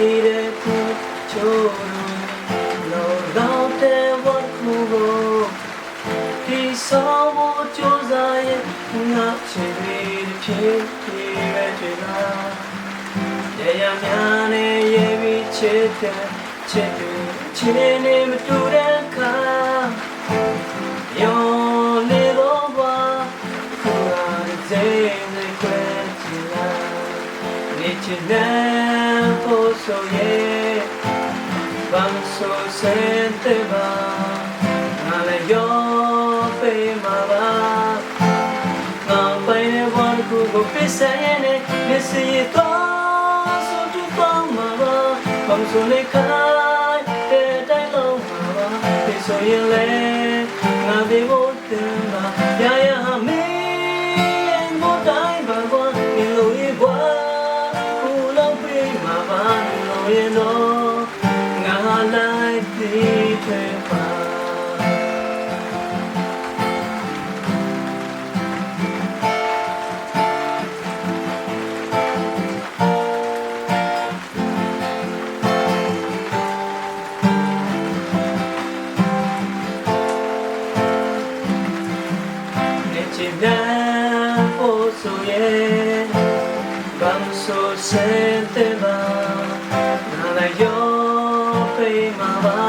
နေတဲ့ခုချိုးလို့တော့တဲ့ဝတ်ခုကိုဒီဆောင်ဖို့ကြိုးစားရင်ငါချစ်ပြီးဖြစ်ပြီးပဲချင်လားရရများနဲ့ရေပြီးချစ်တဲ့ချစ်သူချစ်နေမတူတဲ့အခါယောနေတော့ဘာခုဟာတဲ့နေခွဲချင်လားနေချင်တဲ့ဖို့ ဆိုရဲ့ဘာမဆိုစင်တဲ့ပါငါလည်းယောပေးမှာပါ Now by the one who will be saying it, this is the so to come mama, come so they kai, the day long mama, they so you lay, no you know, now like the trepa. နေချင်တဲ့ဖို့ ပေးမှာပါ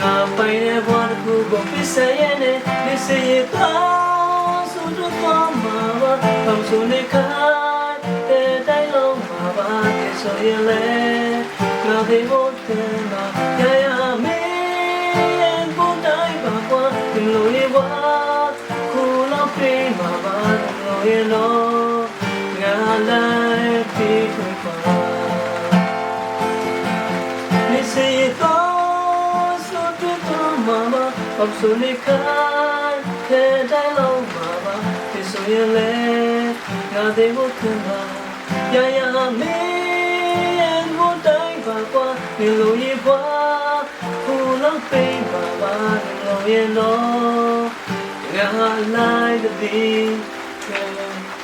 ငါပိုင်တဲ့ဘဝတစ်ခုကိုပြည့်စက်ရဲ့နဲ့နေစေရတော့ဆိုတော့တော့မှာပါဘာမဆိုနေခိုင်းတဲ့တိုင်းလုံးမှာပါတဲ့ဆိုရင်လေငါဒီမို့တဲ့မှာရရမေးဖို့တိုင်းပါကွာဒီလိုလေးပါ cool of pain my body no you know nga life be mama I'm so ni kai ke dai lo mama ke so ye le nga de mo kun ma ya ya me and mo dai ba kwa ni lo ye ba cool of pain my body no you know ငါလိုက်တဲ့